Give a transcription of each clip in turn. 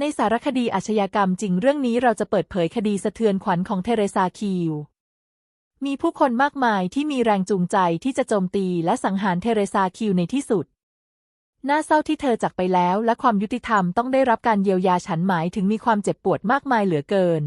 ในสารคดีอาชญากรรมจริงเรื่องนี้เราจะเปิดเผยคดีสะเทือนขวัญของเทเรซาคิว มีผู้คนมากมายที่มีแรงจูงใจที่จะโจมตีและสังหารเทเรซาคิวในที่สุด น่าเศร้าที่เธอจากไปแล้วและความยุติธรรมต้องได้รับการเยียวยาฉันหมายถึงมีความเจ็บปวดมากมายเหลือเกิน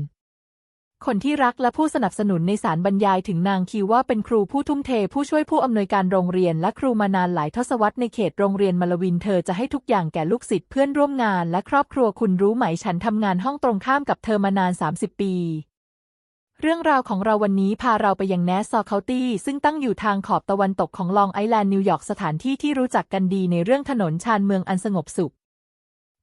คนที่รักและผู้สนับสนุนในสารบรรยายถึงนางคิวว่าเป็นครูผู้ทุ่มเทผู้ช่วยผู้อำนวยการโรงเรียนและครูมานานหลายทศวรรษในเขตโรงเรียนมลวินเธอจะให้ทุกอย่างแก่ลูกศิษย์เพื่อนร่วมงานและครอบครัวคุณรู้ไหมฉันทำงานห้องตรงข้ามกับเธอมานาน 30 ปีเรื่องราวของเราวันนี้พาเราไปยังแนสซอเคาตี้ซึ่งตั้งอยู่ทางขอบตะวันตกของลองไอแลนด์นิวยอร์กสถานที่ที่รู้จักกันดีในเรื่องถนนชานเมืองอันสงบสุข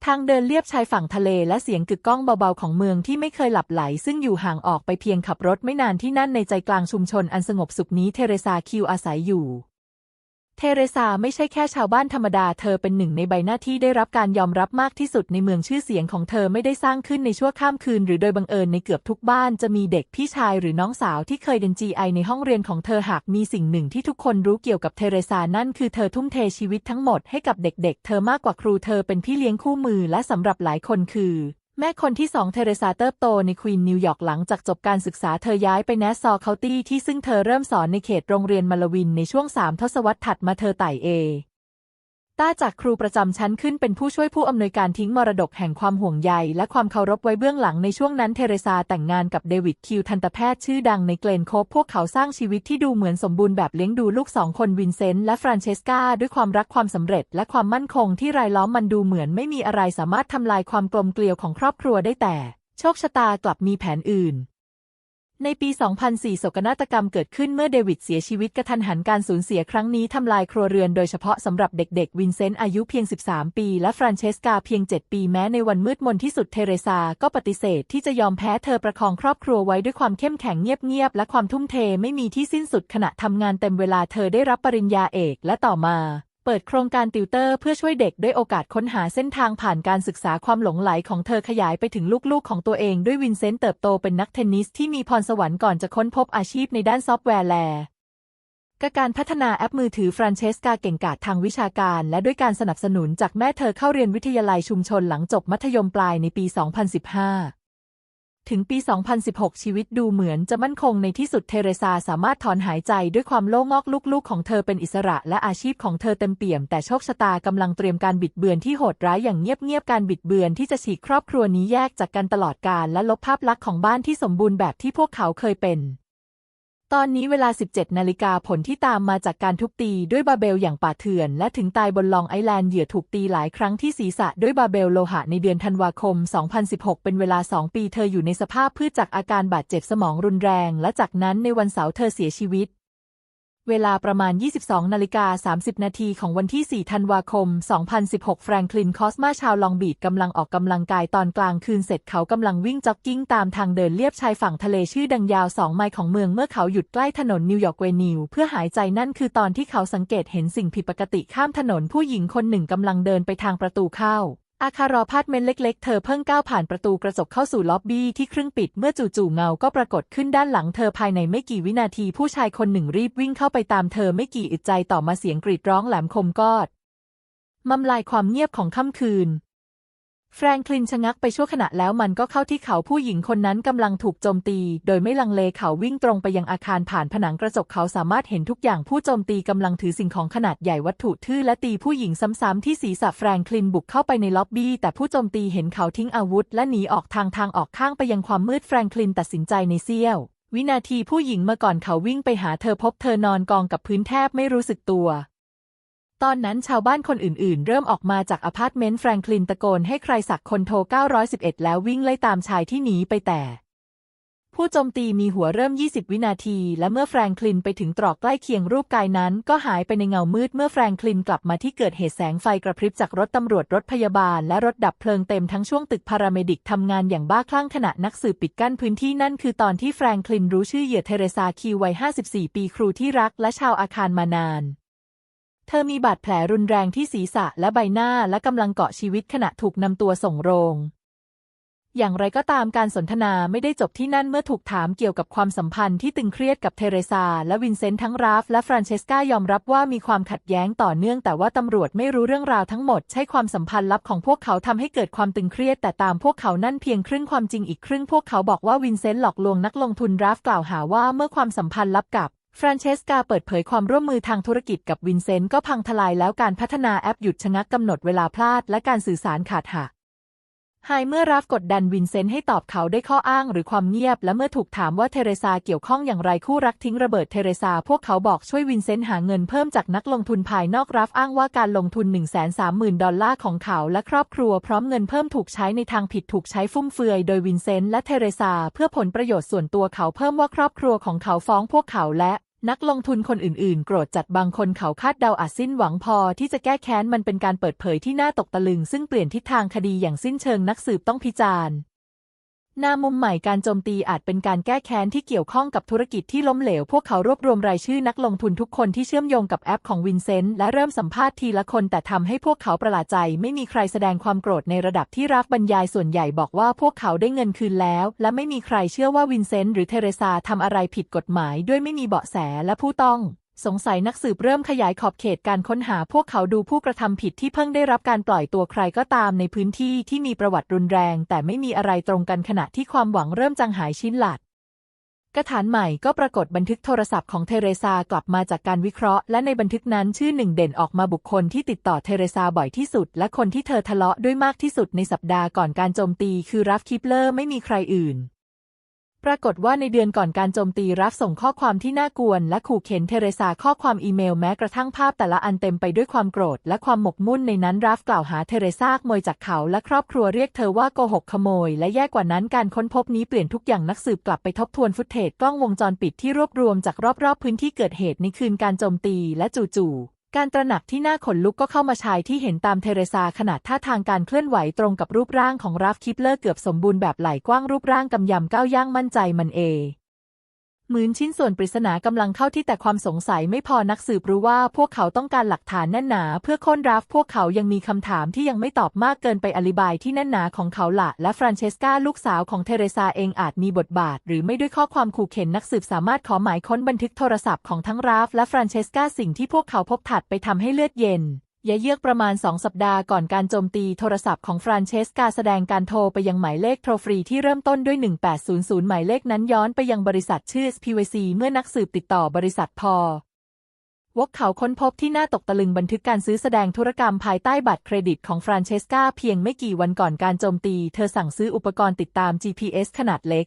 ทางเดินเลียบชายฝั่งทะเลและเสียงกึกก้องเบาๆของเมืองที่ไม่เคยหลับไหล ซึ่งอยู่ห่างออกไปเพียงขับรถไม่นานที่นั่นในใจกลางชุมชนอันสงบสุขนี้เทเรซาคิวอาศัยอยู่ เทเรซาไม่ใช่แค่ชาวบ้านธรรมดา เธอเป็นหนึ่งในใบหน้าที่ได้รับการยอมรับมากที่สุดในเมืองชื่อเสียงของเธอไม่ได้สร้างขึ้นในชั่วข้ามคืน หรือโดยบังเอิญในเกือบทุกบ้านจะมีเด็กพี่ชายหรือน้องสาวที่เคยเรียน GI ในห้องเรียนของเธอหากมีสิ่งหนึ่งที่ทุกคนรู้เกี่ยวกับเทเรซานั่นคือเธอทุ่มเทชีวิตทั้งหมดให้กับเด็กๆเธอมากกว่าครูเธอเป็นพี่เลี้ยงคู่มือและสำหรับหลายคนคือ แม่คนที่สองเทเรซาเติบโตในควีนนิวยอร์กหลังจากจบการศึกษาเธอย้ายไปแนสซอเคาตี้ที่ซึ่งเธอเริ่มสอนในเขตโรงเรียนมาลวินในช่วงสามทศวรรษถัดมาเธอไต่เอ ต้าจากครูประจำชั้นขึ้นเป็นผู้ช่วยผู้อำนวยการทิ้งมรดกแห่งความห่วงใยและความเคารพไว้เบื้องหลังในช่วงนั้นเทเรซาแต่งงานกับเดวิดคิวทันตแพทย์ชื่อดังในเกลนโคบพวกเขาสร้างชีวิตที่ดูเหมือนสมบูรณ์แบบเลี้ยงดูลูกสองคนวินเซนต์และฟรานเชสกาด้วยความรักความสำเร็จและความมั่นคงที่รายล้อมมันดูเหมือนไม่มีอะไรสามารถทำลายความกลมเกลียวของครอบครัวได้แต่ โชคชะตากลับมีแผนอื่น ในปี 2004 โศกนาฏกรรมเกิดขึ้นเมื่อเดวิดเสียชีวิตกระทันหันการสูญเสียครั้งนี้ทำลายครัวเรือนโดยเฉพาะสำหรับเด็กๆ วินเซนต์อายุเพียง 13 ปี และฟรานเชสกาเพียง 7 ปีแม้ในวันมืดมนที่สุดเทเรซาก็ปฏิเสธที่จะยอมแพ้เธอประคองครอบครัวไว้ด้วยความเข้มแข็งเงียบๆ และความทุ่มเทไม่มีที่สิ้นสุดขณะทำงานเต็มเวลาเธอได้รับปริญญาเอกและต่อมา เปิดโครงการติวเตอร์เพื่อช่วยเด็กด้วยโอกาสค้นหาเส้นทางผ่านการศึกษาความหลงไหลของเธอขยายไปถึงลูกๆ ของตัวเองด้วยวินเซนต์เติบโตเป็นนักเทนนิสที่มีพรสวรรค์ก่อนจะค้นพบอาชีพในด้านซอฟต์แวร์แลกการพัฒนาแอปมือถือฟรานเชสกาเก่งกาจทางวิชาการ และด้วยการสนับสนุนจากแม่เธอเข้าเรียนวิทยาลัยชุมชนหลังจบมัธยมปลายในปี 2015 ถึงปี 2016 ชีวิตดูเหมือนจะมั่นคงในที่สุดเทเรซาสามารถถอนหายใจด้วยความโล่งอกลูกๆ ของเธอเป็นอิสระและอาชีพของเธอเต็มเปี่ยม แต่โชคชะตากำลังเตรียมการบิดเบือนที่โหดร้ายอย่างเงียบๆ การบิดเบือนที่จะฉีกครอบครัวนี้แยกจากกันตลอดกาลและลบภาพลักษณ์ของบ้านที่สมบูรณ์แบบที่พวกเขาเคยเป็น ตอนนี้เวลา 17 นาฬิกาผลที่ตามมาจากการทุบตีด้วยบาเบลอย่างป่าเถื่อน และถึงตายบนลองไอแลนด์เหยื่อถูกตีหลายครั้งที่ศีรษะด้วยบาเบลโลหะในเดือนธันวาคม 2016 เป็นเวลา 2 ปีเธออยู่ในสภาพพืชจากอาการบาดเจ็บสมองรุนแรง และจากนั้นในวันเสาร์เธอเสียชีวิต เวลาประมาณ 22นาฬิกา30 นาทีของวันที่ 4 ธันวาคม 2016 แฟรงคลิน คอสมาชาวลองบีดกำลังออกกำลังกายตอนกลางคืนเสร็จเขากำลังวิ่งจ็อกกิ้งตามทางเดินเลียบชายฝั่งทะเลชื่อดังยาว 2 ไมล์ของเมืองเมื่อเขาหยุดใกล้ถนนนิวยอร์กเวนิวเพื่อหายใจนั่นคือตอนที่เขาสังเกตเห็นสิ่งผิดปกติข้ามถนนผู้หญิงคนหนึ่งกำลังเดินไปทางประตูเข้า อาคารอพาร์ตเมนต์เล็กๆ เธอเพิ่งก้าวผ่านประตูกระจกเข้าสู่ล็อบบี้ที่ครึ่งปิดเมื่อจู่ๆเงาก็ปรากฏขึ้นด้านหลังเธอภายในไม่กี่วินาทีผู้ชายคนหนึ่งรีบวิ่งเข้าไปตามเธอไม่กี่อึดใจต่อมาเสียงกรีดร้องแหลมคมกอดมำลายความเงียบของค่ำคืน แฟรงคลินชะงักไปชั่วขณะแล้วมันก็เข้าที่เขาผู้หญิงคนนั้นกำลังถูกโจมตี โดยไม่ลังเลเขาวิ่งตรงไปยังอาคารผ่านผนังกระจกเขาสามารถเห็นทุกอย่างผู้โจมตีกำลังถือสิ่งของขนาดใหญ่วัตถุทื่อและตีผู้หญิงซ้ำๆที่ศีรษะแฟรงคลินบุกเข้าไปในล็อบบี้แต่ผู้โจมตีเห็นเขาทิ้งอาวุธ และหนีออกทางทางออกข้างไปยังความมืดแฟรงคลินตัดสินใจในเสี้ยว วินาทีผู้หญิงเมาก่อนเขาวิ่งไปหาเธอพบเธอนอนกองกับพื้นแทบไม่รู้สึกตัว ตอนนั้นชาวบ้านคนอื่นๆ เริ่มออกมาจากอพาร์ตเมนต์แฟรงคลินตะโกนให้ใครสักคนโทร 911 แล้ววิ่งไล่ตามชายที่หนีไปแต่ ผู้โจมตีมีหัวเริ่ม 20 วินาที และเมื่อแฟรงคลินไปถึงตรอกใกล้เคียงรูปกายนั้น ก็หายไปในเงามืดเมื่อแฟรงคลินกลับมาที่เกิดเหตุแสงไฟกระพริบจากรถตำรวจรถพยาบาล และรถดับเพลิงเต็มทั้งช่วงตึกพาราเมดิกทำงานอย่างบ้าคลั่งขณะนักสืบปิดกั้นพื้นที่นั่นคือตอนที่แฟรงคลินรู้ชื่อเหยื่อเทเรซาคิววัย 54 ปีครูที่รักและชาวอาคารมานาน ธอมีบาดแผลรุนแรงที่ศีรษะและใบหน้าและกำลังเกาะชีวิตขณะถูกนำตัวส่งโรง อย่างไรก็ตามการสนทนาไม่ได้จบที่นั่นเมื่อถูกถามเกี่ยวกับความสัมพันธ์ที่ตึงเครียดกับเทเรซาและวินเซนต์ทั้งราฟและฟรานเชสกายอมรับว่ามีความขัดแย้งต่อเนื่องแต่ว่าตำรวจไม่รู้เรื่องราวทั้งหมดใช่ความสัมพันธ์ลับของพวกเขาทำให้เกิดความตึงเครียดแต่ตามพวกเขานั่นเพียงครึ่งความจริงอีกครึ่งพวกเขาบอกว่าวินเซนต์หลอกลวงนักลงทุนราฟกล่าวหาว่าเมื่อความสัมพันธ์ลับกับ ฟรานเชสกาเปิดเผยความร่วมมือทางธุรกิจกับวินเซนต์ก็พังทลายแล้วการพัฒนาแอปหยุดชะงักกำหนดเวลาพลาดและการสื่อสารขาดหัก ไฮเมื่อราฟกดดันวินเซนต์ให้ตอบเขาได้ข้ออ้างหรือความเงียบ และเมื่อถูกถามว่าเทเรซาเกี่ยวข้องอย่างไรคู่รักทิ้งระเบิดเทเรซาพวกเขาบอกช่วยวินเซนต์หาเงินเพิ่มจากนักลงทุนภายนอกราฟอ้างว่าการลงทุน 130,000 ดอลลาร์ของเขาและครอบครัวพร้อมเงินเพิ่มถูกใช้ในทางผิดถูกใช้ฟุ่มเฟือยโดยวินเซนต์และเทเรซาเพื่อผลประโยชน์ส่วนตัวเขาเพิ่มว่าครอบครัวของเขาฟ้องพวกเขาและ นักลงทุนคนอื่นๆ โกรธจัดบางคนเขาคาดเดาอาจสิ้นหวังพอที่จะแก้แค้นมันเป็นการเปิดเผยที่น่าตกตะลึง ซึ่งเปลี่ยนทิศทางคดีอย่างสิ้นเชิงนักสืบต้องพิจารณ์ นามุมใหม่การโจมตีอาจเป็นการแก้แค้นที่เกี่ยวข้องกับธุรกิจที่ล้มเหลว พวกเขารวบรวมรายชื่อนักลงทุนทุกคนที่เชื่อมโยงกับแอปของวินเซนต์และเริ่มสัมภาษณ์ทีละคนแต่ทำให้พวกเขาประหลาดใจ ไม่มีใครแสดงความโกรธในระดับที่รักบรรยายส่วนใหญ่บอกว่าพวกเขาได้เงินคืนแล้ว และไม่มีใครเชื่อว่าวินเซนต์หรือเทเรซาทำอะไรผิดกฎหมาย ด้วยไม่มีเบาะแสและผู้ต้อง สงสัยนักสืบเริ่มขยายขอบเขตการค้นหาพวกเขาดูผู้กระทำผิดที่เพิ่งได้รับการปล่อยตัวใครก็ตามในพื้นที่ที่มีประวัติรุนแรง แต่ไม่มีอะไรตรงกันขณะที่ความหวังเริ่มจางหายชิ้นหลัดกระฐานใหม่ก็ปรากฏบันทึกโทรศัพท์ของเทเรซากลับมาจากการวิเคราะห์ และในบันทึกนั้นชื่อหนึ่งเด่นออกมาบุคคลที่ติดต่อเทเรซาบ่อยที่สุด และคนที่เธอทะเลาะด้วยมากที่สุดในสัปดาห์ก่อนการโจมตีคือรัฟคิปเลอร์ไม่มีใครอื่น ปรากฏว่าในเดือนก่อนการโจมตีรัฟส่งข้อความที่น่ากวนและขู่เข็นเทเรซาข้อความอีเมลแม้กระทั่งภาพแต่ละอันเต็มไปด้วยความโกรธและความหมกมุ่นในนั้นรัฟกล่าวหาเทเรซาขโมยจากเขาและครอบครัวเรียกเธอว่าโกหกขโมย และแย่กว่านั้นการค้นพบนี้เปลี่ยนทุกอย่างนักสืบกลับไปทบทวนฟุตเทจกล้องวงจรปิดที่รวบรวมจากรอบๆพื้นที่เกิดเหตุในคืนการโจมตีและจู่ๆ การตระหนักที่น่าขนลุกก็เข้ามาชายที่เห็นตามเทเรซาขนาดท่าทางการเคลื่อนไหวตรงกับรูปร่างของราฟคิปเลอร์เกือบสมบูรณ์แบบไหล่กว้างรูปร่างกำยำก้าวย่างมั่นใจมันเอ เหมือนชิ้นส่วนปริศนากำลังเข้าที่แต่ความสงสัยไม่พอนักสืบรู้ว่าพวกเขาต้องการหลักฐานแน่นหนา เพื่อค้นราฟพวกเขายังมีคำถามที่ยังไม่ตอบมากเกินไปอธิบายที่แน่นหนาของเขาละและฟรานเชสกาลูกสาวของเทเรซาเองอาจมีบทบาท หรือไม่ด้วยข้อความขู่เข็นนักสืบสามารถขอหมายค้นบันทึกโทรศัพท์ของทั้งราฟและฟรานเชสกาสิ่งที่พวกเขาพบถัดไปทำให้เลือดเย็น ยาเยือกประมาณ 2 สัปดาห์ก่อนการโจมตีโทรศัพท์ของฟรานเชสกาแสดงการโทรไปยังหมายเลขโทรฟรีที่เริ่มต้นด้วย 1800 หมายเลขนั้นย้อนไปยังบริษัทชื่อ PVC เมื่อนักสืบติดต่อบริษัทพอวกเขาค้นพบที่น่าตกตะลึงบันทึกการซื้อแสดงธุรกรรมภายใต้บัตรเครดิตของฟรานเชสกาเพียงไม่กี่วันก่อนการโจมตี เธอสั่งซื้ออุปกรณ์ติดตาม GPS ขนาดเล็ก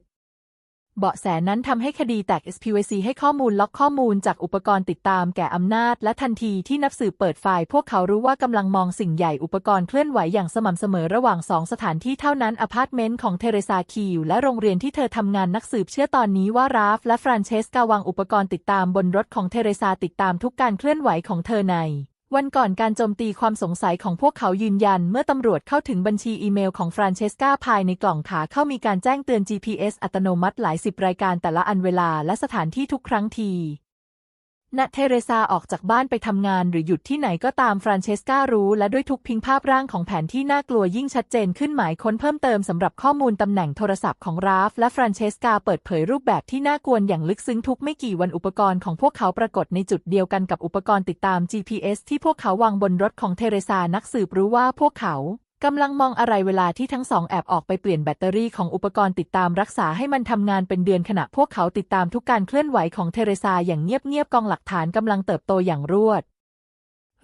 เบาะแสนั้นทำให้คดีแตก SPVC ให้ข้อมูลล็อกข้อมูลจากอุปกรณ์ติดตามแก่อำนาจ และทันทีที่นักสืบเปิดไฟล์พวกเขารู้ว่ากำลังมองสิ่งใหญ่อุปกรณ์เคลื่อนไหวอย่างสม่ำเสมอระหว่างสองสถานที่เท่านั้นอพาร์ตเมนต์ของเทเรซาคิวและโรงเรียนที่เธอทำงานนักสืบเชื่อตอนนี้ว่าราฟและฟรานเชสกาวางอุปกรณ์ติดตามบนรถของเทเรซาติดตามทุกการเคลื่อนไหวของเธอใน วันก่อนการโจมตีความสงสัยของพวกเขายืนยัน เมื่อตำรวจเข้าถึงบัญชีอีเมลของฟรานเชสกาภายในกล่องขาเข้ามีการแจ้งเตือน GPS อัตโนมัติหลายสิบรายการแต่ละอันเวลาและสถานที่ทุกครั้งที ณเทเรซาออกจากบ้านไปทำงานหรือหยุดที่ไหนก็ตามฟรานเชสการู้และด้วยทุกพิงภาพร่างของแผนที่น่ากลัวยิ่งชัดเจนขึ้นหมายค้นเพิ่มเติมสำหรับข้อมูลตำแหน่งโทรศัพท์ของราฟและฟรานเชสกาเปิดเผยรูปแบบที่น่ากลัวอย่างลึกซึ้งทุกไม่กี่วันอุปกรณ์ของพวกเขาปรากฏในจุดเดียวกันกับอุปกรณ์ติดตาม GPS ที่พวกเขาวางบนรถของเทเรซานักสืบรู้ว่าพวกเขา กำลังมองอะไรเวลาที่ทั้งสองแอบออกไปเปลี่ยนแบตเตอรี่ของอุปกรณ์ติดตามรักษาให้มันทำงานเป็นเดือนขณะพวกเขาติดตามทุกการเคลื่อนไหวของเทเรซาอย่างเงียบๆกองหลักฐานกำลังเติบโตอย่างรวด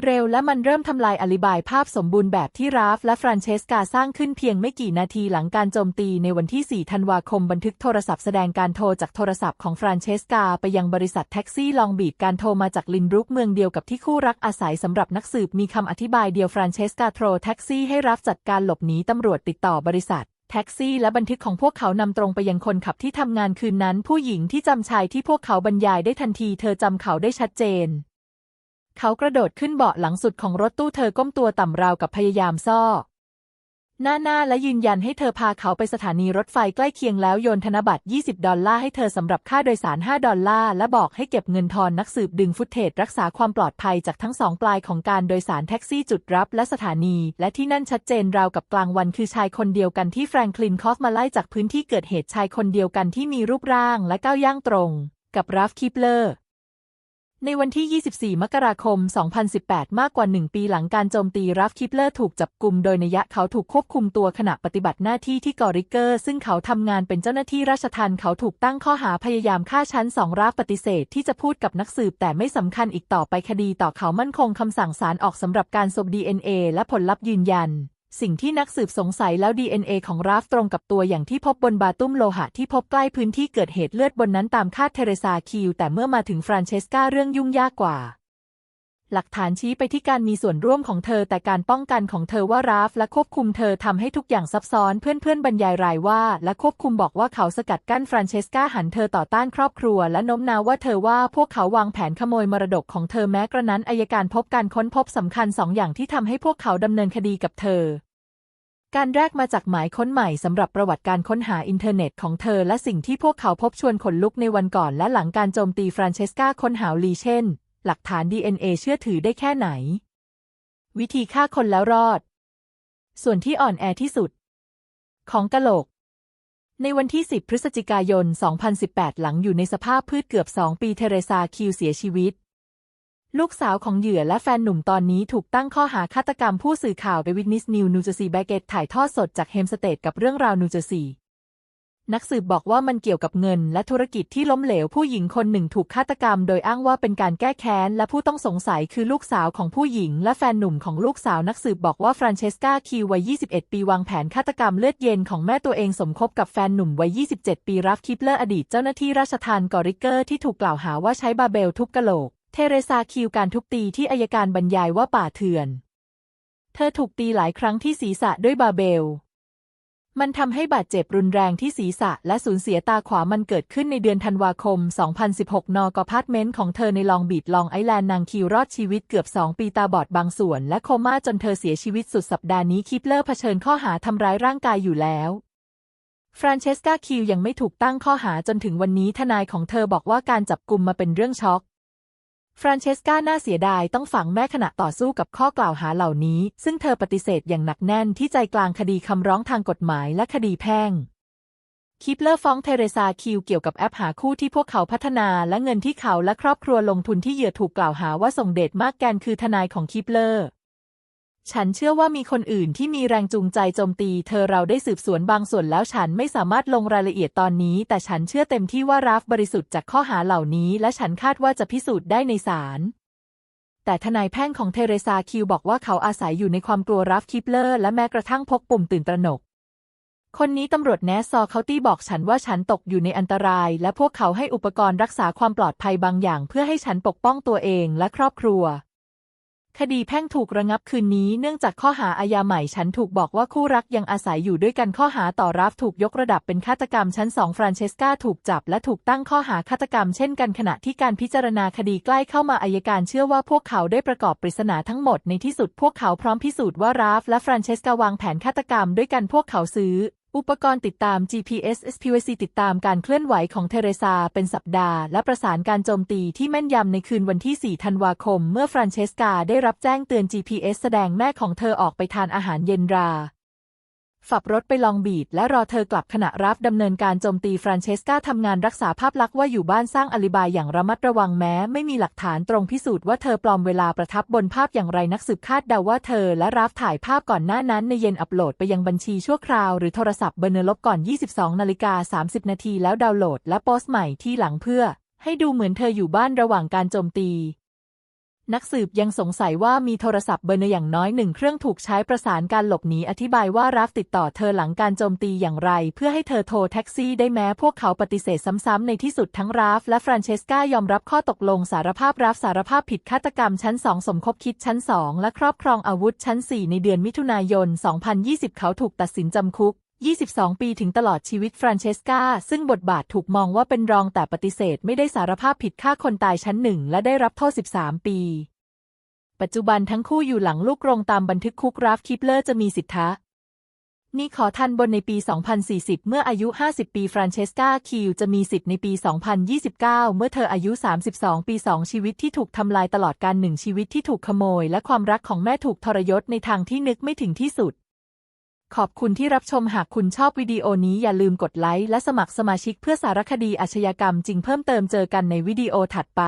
เร็วและมันเริ่มทำลายอลิบายภาพสมบูรณ์แบบที่ราฟและฟรานเชสกาสร้างขึ้นเพียงไม่กี่นาทีหลังการโจมตีในวันที่ 4 ธันวาคมบันทึกโทรศัพท์แสดงการโทรจากโทรศัพท์ของฟรานเชสกาไปยังบริษัทแท็กซี่ลองบีดการโทรมาจากลินบรุกเมืองเดียวกับที่คู่รักอาศัยสำหรับนักสืบมีคำอธิบายเดียวฟรานเชสกาโทรแท็กซี่ให้รับจัดการหลบหนีตำรวจติดต่อบริษัทแท็กซี่และบันทึกของพวกเขานำตรงไปยังคนขับที่ทำงานคืนนั้น ผู้หญิงที่จำชายที่พวกเขาบรรยายได้ทันที เธอจำเขาได้ชัดเจน เขากระโดดขึ้นเบาะหลังสุดของรถตู้เธอก้มตัวต่ำราวกับพยายามซ่อ หน้าหน้าและยืนยันให้เธอพาเขาไปสถานีรถไฟใกล้เคียงแล้วโยนธนบัตร 20 ดอลลาร์ให้เธอสำหรับค่าโดยสาร 5 ดอลลาร์และบอกให้เก็บเงินทอนนักสืบดึงฟุตเทจรักษาความปลอดภัยจากทั้งสองปลายของการโดยสารแท็กซี่จุดรับและสถานี และที่นั่นชัดเจนราวกับกลางวันคือชายคนเดียวกันที่แฟรงคลินคอฟมาไล่จากพื้นที่เกิดเหตุชายคนเดียวกันที่มีรูปร่างและก้าวย่างตรง กับราฟคิปเลอร์ ในวันที่ 24 มกราคม 2018 มากกว่า 1 ปีหลังการโจมตีราฟคิปเลอร์ถูกจับกลุ่มโดยนยะเขาถูกควบคุมตัวขณะปฏิบัติหน้าที่ที่กอริเกอร์ ซึ่งเขาทำงานเป็นเจ้าหน้าที่ราชทัณฑ์เขาถูกตั้งข้อหาพยายามฆ่าชั้นสองราฟปฏิเสธที่จะพูดกับนักสืบแต่ไม่สำคัญอีกต่อไปคดีต่อเขามั่นคงคำสั่งศาลออกสำหรับการสบ DNA และผลลัพธ์ยืนยัน สิ่งที่นักสืบสงสัยแล้ว DNA ของราฟตรงกับตัวอย่างที่พบบนบาตุ้มโลหะที่พบใกล้พื้นที่เกิดเหตุเลือดบนนั้นตามคาดเทเรซาคิว แต่เมื่อมาถึงฟรานเชสกาเรื่องยุ่งยากกว่า หลักฐานชี้ไปที่การมีส่วนร่วมของเธอแต่การป้องกันของเธอว่าราฟและควบคุมเธอทำให้ทุกอย่างซับซ้อนเพื่อนๆบรรยายรายว่า และควบคุมบอกว่าเขาสกัดกั้นฟรานเชสกาหันเธอต่อต้านครอบครัว และโน้มน้าวว่าเธอว่าพวกเขาวางแผนขโมยมรดกของเธอแม้กระนั้นอายการพบการค้นพบสำคัญสองอย่างที่ทำให้พวกเขาดำเนินคดีกับเธอการแรกมาจากหมายค้นใหม่สำหรับประวัติการค้นหาอินเทอร์เน็ตของเธอและสิ่งที่พวกเขาพบชวนขนลุกในวันก่อนและหลังการโจมตีฟรานเชสกาค้นหาลีเช่น หลักฐาน DNA เชื่อถือได้แค่ไหน วิธีฆ่าคนแล้วรอด ส่วนที่อ่อนแอที่สุด ของกะโหลก ในวันที่ 10 พฤศจิกายน 2018 หลังอยู่ในสภาพพืชเกือบ 2 ปีเทเรซาคิวเสียชีวิต ลูกสาวของเหยื่อและแฟนหนุ่มตอนนี้ถูกตั้งข้อหาฆาตกรรมผู้สื่อข่าวไปวิทนิสนิวนูเจอร์ซีแบเกตถ่ายทอดสดจากเฮมสเตดกับเรื่องราวนูเจอร์ซี นักสืบบอกว่ามันเกี่ยวกับเงินและธุรกิจที่ล้มเหลวผู้หญิงคนหนึ่งถูกฆาตกรรม โดยอ้างว่าเป็นการแก้แค้น และผู้ต้องสงสัยคือลูกสาวของผู้หญิง และแฟนหนุ่มของลูกสาวนักสืบบอกว่าฟรานเชสกาคิววัย 21 ปีวางแผนฆาตกรรมเลือดเย็นของแม่ตัวเองสมคบกับแฟนหนุ่มวัย 27 ปีรัฟคิปเลอร์อดีตเจ้าหน้าที่ราชทานกอริเกอร์ที่ถูกกล่าวหาว่าใช้บาเบลทุบกะโหลก เทเรซาคิวการทุบตีที่อายการบรรยายว่าป่าเถื่อน เธอถูกตีหลายครั้งที่ศีรษะด้วยบาเบล มันทำให้บาดเจ็บรุนแรงที่ศีรษะและสูญเสียตาขวามันเกิดขึ้นในเดือนธันวาคม 2016นกอพาร์ตเมนต์ของเธอในลองบีดลองไอแลนด์นางคิวรอดชีวิตเกือบ 2 ปีตาบอดบางส่วนและโคม่าจนเธอเสียชีวิตสุดสัปดาห์นี้คิปเลอร์เผชิญข้อหาทำร้ายร่างกายอยู่แล้วฟรานเชสกาคิวยังไม่ถูกตั้งข้อหาจนถึงวันนี้ทนายของเธอบอกว่าการจับกลุ่มมาเป็นเรื่องช็อก ฟรานเชสกาน่าเสียดายต้องฝังแม่ขณะต่อสู้กับข้อกล่าวหาเหล่านี้ ซึ่งเธอปฏิเสธอย่างหนักแน่นที่ใจกลางคดีคำร้องทางกฎหมายและคดีแพ่งคิปเลอร์ฟ้องเทเรซาคิวเกี่ยวกับแอปหาคู่ที่พวกเขาพัฒนาและเงินที่เขาและครอบครัวลงทุนที่เหยื่อถูกกล่าวหาว่าส่งเดชมากแกนคือทนายของคิปเลอร์ ฉันเชื่อว่ามีคนอื่นที่มีแรงจูงใจโจมตี เธอเราได้สืบสวนบางส่วนแล้วฉันไม่สามารถลงรายละเอียดตอนนี้ แต่ฉันเชื่อเต็มที่ว่าราฟบริสุทธิ์จากข้อหาเหล่านี้ และฉันคาดว่าจะพิสูจน์ได้ในศาลแต่ทนายแพ่งของเทเรซาคิวบอกว่าเขาอาศัยอยู่ในความกลัวราฟคิปเลอร์และแม้กระทั่งพกปุ่มตื่นตระหนก คนนี้ตำรวจแนสซอเคาตี้บอกฉันว่าฉันตกอยู่ในอันตราย และพวกเขาให้อุปกรณ์รักษาความปลอดภัยบางอย่าง เพื่อให้ฉันปกป้องตัวเองและครอบครัว คดีแพ่งถูกระงับคืนนี้เนื่องจากข้อหาอาญาใหม่ฉันถูกบอกว่าคู่รักยังอาศัยอยู่ด้วยกันข้อหาต่อราฟถูกยกระดับเป็นฆาตกรรมชั้นสองฟรานเชสกาถูกจับและถูกตั้งข้อหาฆาตกรรมเช่นกันขณะที่การพิจารณาคดีใกล้เข้ามาอายการเชื่อว่าพวกเขาได้ประกอบปริศนาทั้งหมดในที่สุดพวกเขาพร้อมพิสูจน์ว่าราฟและฟรานเชสกาวางแผนฆาตกรรมด้วยกันพวกเขาซื้อ อุปกรณ์ติดตาม GPS SPVC ติดตามการเคลื่อนไหวของเทเรซาเป็นสัปดาห์ และประสานการโจมตีที่แม่นยำในคืนวันที่ 4 ธันวาคม เมื่อฟรานเชสกาได้รับแจ้งเตือน GPS แสดงแม่ของเธอออกไปทานอาหารเย็นรา ฝับรถไปลองบีดและรอเธอกลับขณะรับดำเนินการโจมตีฟรานเชสกาทำงานรักษาภาพลักษณ์ว่าอยู่บ้านสร้างอลิบายอย่างระมัดระวังแม้ ไม่มีหลักฐานตรงพิสูจน์ว่าเธอปลอมเวลาประทับบนภาพอย่างไรนักสืบคาดเดาว่าเธอและรับถ่ายภาพก่อนหน้านั้นในเย็นอัปโหลดไปยังบัญชีชั่วคราวหรือโทรศัพท์เบอร์เนลบก่อน 22นาฬิกา30 นาทีแล้วดาวน์โหลด และโพสต์ใหม่ที่หลังเพื่อ ให้ดูเหมือนเธออยู่บ้านระหว่างการโจมตี นักสืบยังสงสัยว่ามีโทรศัพท์เบอร์นอย่างน้อยหนึ่งเครื่องถูกใช้ประสานการหลบหนีอธิบายว่าราฟติดต่อเธอหลังการโจมตีอย่างไร เพื่อให้เธอโทรแท็กซี่ได้แม้พวกเขาปฏิเสธซ้ำๆในที่สุดทั้งราฟและฟรานเชสกายอมรับข้อตกลงสารภาพราฟสารภาพผิดฆาตกรรมชั้น2สมคบคิดชั้น2และครอบครองอาวุธชั้น4ในเดือนมิถุนายน 2020 เขาถูกตัดสินจำคุก 22 ปีถึงตลอดชีวิตฟรานเชสกาซึ่งบทบาทถูกมองว่าเป็นรองแต่ปฏิเสธไม่ได้สารภาพผิดฆ่าคนตายชั้นหนึ่งและได้รับโทษ 13 ปี ปัจจุบันทั้งคู่อยู่หลังลูกกรงตามบันทึกคุกราฟคิปเลอร์จะมีสิทธะนี่ขอทันบนในปี 2040 เมื่ออายุ 50 ปีฟรานเชสกาคิวจะมีสิทธิ์ในปี 2029 เมื่อเธออายุ 32 ปี 2 ชีวิตที่ถูกทำลายตลอดการหนึ่งชีวิตที่ถูกขโมย และความรักของแม่ถูกทรยศในทางที่นึกไม่ถึงที่สุด ขอบคุณที่รับชมหากคุณชอบวิดีโอนี้อย่าลืมกดไลค์และสมัครสมาชิกเพื่อสารคดีอาชญากรรมจริงเพิ่มเติมเจอกันในวิดีโอถัดไป